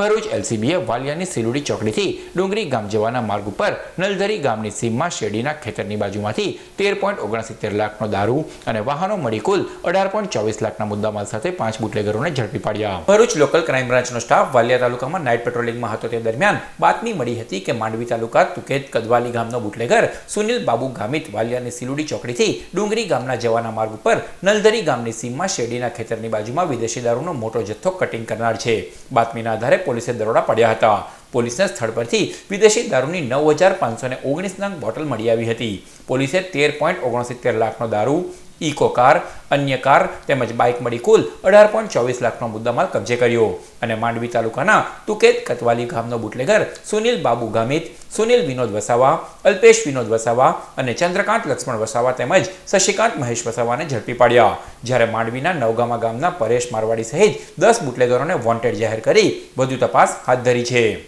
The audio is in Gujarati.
ભરૂચ એલસીબીએ વાલિયાની સિલુડી ચોકડીથી ડુંગરી ગામ જવાના માર્ગ ઉપર નલધરી ગામની સીમમાં શેરડીના ખેતરની બાજુમાંથી તેર પોઈન્ટ ઓગણસિત્તેર લાખનો દારૂ અને વાહનો મળી કુલ અઢાર પોઈન્ટ ચોવીસ લાખના મુદ્દામાલ સાથે પાંચ બુટલેગરોને ઝડપી પાડ્યા. ભરૂચ લોકલ ક્રાઇમ બ્રાન્ચનો સ્ટાફ વાલિયા તાલુકામાં નાઇટ પેટ્રોલિંગમાં હતો તે દરમિયાન બાતમી મળી હતી કે માંડવી તાલુકા તુકેત કદવાલી ગામનો બુટલેગર સુનિલ બાબુ ગામિત વાલિયાની સિલુડી ચોકડીથી ડુંગરી ગામના જવાના માર્ગ ઉપર નલધરી ગામની સીમમાં શેરડીના ખેતરની બાજુમાં વિદેશી દારૂનો મોટો જથ્થો કટિંગ કરનાર છે. બાતમીના આધારે પોલીસે દરોડા પડ્યા હતા. પોલીસને સ્થળ પરથી વિદેશી દારૂની નવ હજાર પાંચસો ને ઓગણીસ નંગ બોટલ મળી આવી હતી. પોલીસે તેર પોઈન્ટ ઓગણસિત્તેર લાખનો દારૂ ઇકો કાર, અન્ય કાર તેમજ બાઇક મળી કુલ અઢાર પોઈન્ટ ચોવીસ લાખનો મુદ્દામાલ કબજે કર્યો. અને માંડવી તાલુકાના તુકેત કતવાલી ગામનો બુટલેગર સુનિલ બાબુ ગામિત, સુનિલ વિનોદ વસાવા, અલ્પેશ વિનોદ વસાવા અને ચંદ્રકાંત લક્ષ્મણ વસાવા તેમજ શશિકાંત મહેશ વસાવાને ઝડપી પાડ્યા. જ્યારે માંડવીના નવગામા ગામના પરેશ મારવાડી સહિત દસ બુટલેગરોને વોન્ટેડ જાહેર કરી, વધુ તપાસ હાથ ધરી છે.